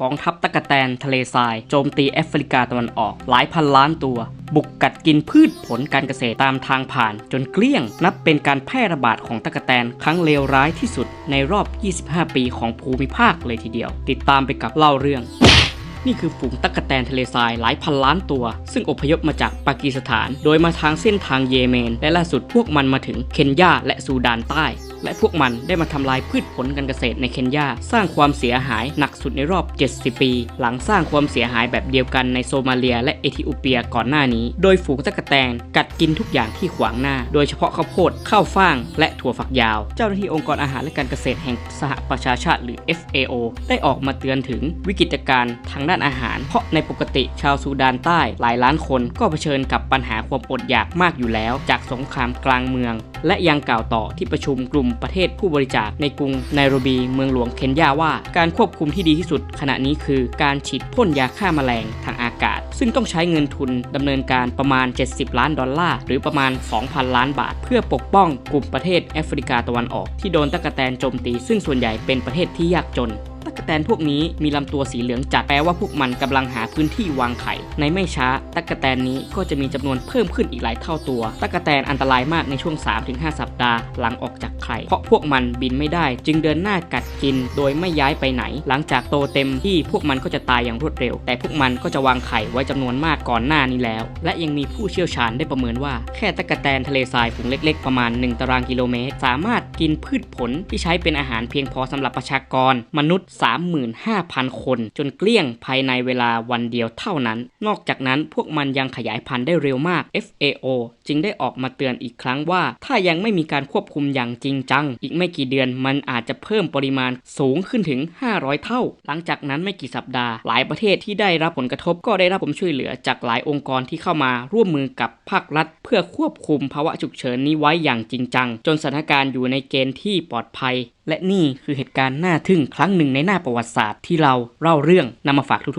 กองทัพตะกะแตนทะเลทราย โจมตีแอฟริกาตะวันออก หลายพันล้านตัว บุกกัดกินพืชผลการเกษตรตามทางผ่าน จนเกลี้ยง นับเป็นการแพร่ระบาดของตะกะแตนครั้งเลวร้ายที่สุดในรอบ 25 ปีของภูมิภาคเลยทีเดียว ติดตามไปกับเล่าเรื่องนี่คือฝูงตั๊กแตนทะเลทรายหลายพันล้านตัว ซึ่งอพยพมาจากปากีสถาน โดยมาทางเส้นทางเยเมน และล่าสุดพวกมันมาถึงเคนยาและซูดานใต้ และพวกมันได้มาทำลายพืชผลการเกษตรในเคนยาสร้างความเสียหายหนักสุดในรอบ 70 ปี หลังสร้างความเสียหายแบบเดียวกันในโซมาเลีย และเอธิโอเปียก่อนหน้านี้ โดยฝูงตั๊กแตนกัดกินทุกอย่างที่ขวางหน้า โดยเฉพาะข้าวโพดข้าวฟ่าง และถั่วฝักยาว เจ้าหน้าที่องค์กรอาหารและการเกษตรแห่งสหประชาชาติหรือ FAO ได้ออกมาเตือนถึงวิกฤตการณ์ทางด้านอาหาร เพราะในปกติชาวซูดานใต้หลายล้านคนก็เผชิญกับปัญหาความอดอยากมากอยู่แล้ว จากสงครามกลางเมือง และยังกล่าวต่อที่ประชุมกลุ่มประเทศผู้บริจาคในกรุงไนโรบีเมืองหลวงเคนยาว่า การควบคุมที่ดีที่สุดขณะนี้คือการฉีดพ่นยาฆ่าแมลงทางอากาศ ซึ่งต้องใช้เงินทุนดำเนินการประมาณ 70 ล้านดอลลาร์หรือประมาณ 2,000 ล้านบาท เพื่อปกป้องกลุ่มประเทศแอฟริกาตะวันออกที่โดนตะกะแตนโจมตี ซึ่งส่วนใหญ่เป็นประเทศที่ยากจน ตะกแตนพวกนี้มีลำตัวสีเหลืองจัดแปลว่าพวกมันกำลังหาพื้นที่วางไข่ ในไม่ช้าตะกะแตนนี้ก็จะมีจำนวนเพิ่มขึ้นอีกหลายเท่าตัวตะกะแตนอันตรายมากในช่วง 3-5 สัปดาห์หลังออกจากไข่ เพราะพวกมันบินไม่ได้ จึงเดินหน้ากัดกิน โดยไม่ย้ายไปไหน หลังจากโตเต็มที่พวกมันก็จะตายอย่างรวดเร็ว แต่พวกมันก็จะวางไข่ไว้จำนวนมากก่อนหน้านี้แล้ว และยังมีผู้เชี่ยวชาญได้ประเมินว่าแค่ตะกะแตนทะเลทรายฝูงเล็ก ๆ ประมาณ 1 ตารางกิโลเมตร สามารถกินพืชผลที่ใช้เป็นอาหารเพียงพอสำหรับประชากรมนุษย์35,000 คน จนเกลี้ยงภายในเวลาวันเดียวเท่านั้น นอกจากนั้นพวกมันยังขยายพันธุ์ได้เร็วมาก FAO จึงได้ออกมาเตือนอีกครั้งว่า ถ้ายังไม่มีการควบคุมอย่างจริงจัง อีกไม่กี่เดือนมันอาจจะเพิ่มปริมาณสูงขึ้นถึง 500 เท่า หลังจากนั้นไม่กี่สัปดาห์ หลายประเทศที่ได้รับผลกระทบก็ได้รับความช่วยเหลือจากหลายองค์กรที่เข้ามาร่วมมือกับภาครัฐ เพื่อควบคุมภาวะฉุกเฉินนี้ไว้อย่างจริงจัง จนสถานการณ์อยู่ในเกณฑ์ที่ปลอดภัย และนี่คือเหตุการณ์น่าทึ่งครั้งหนึ่งในหน้าประวัติศาสตร์ที่เราเล่าเรื่องนำมาฝากทุกๆ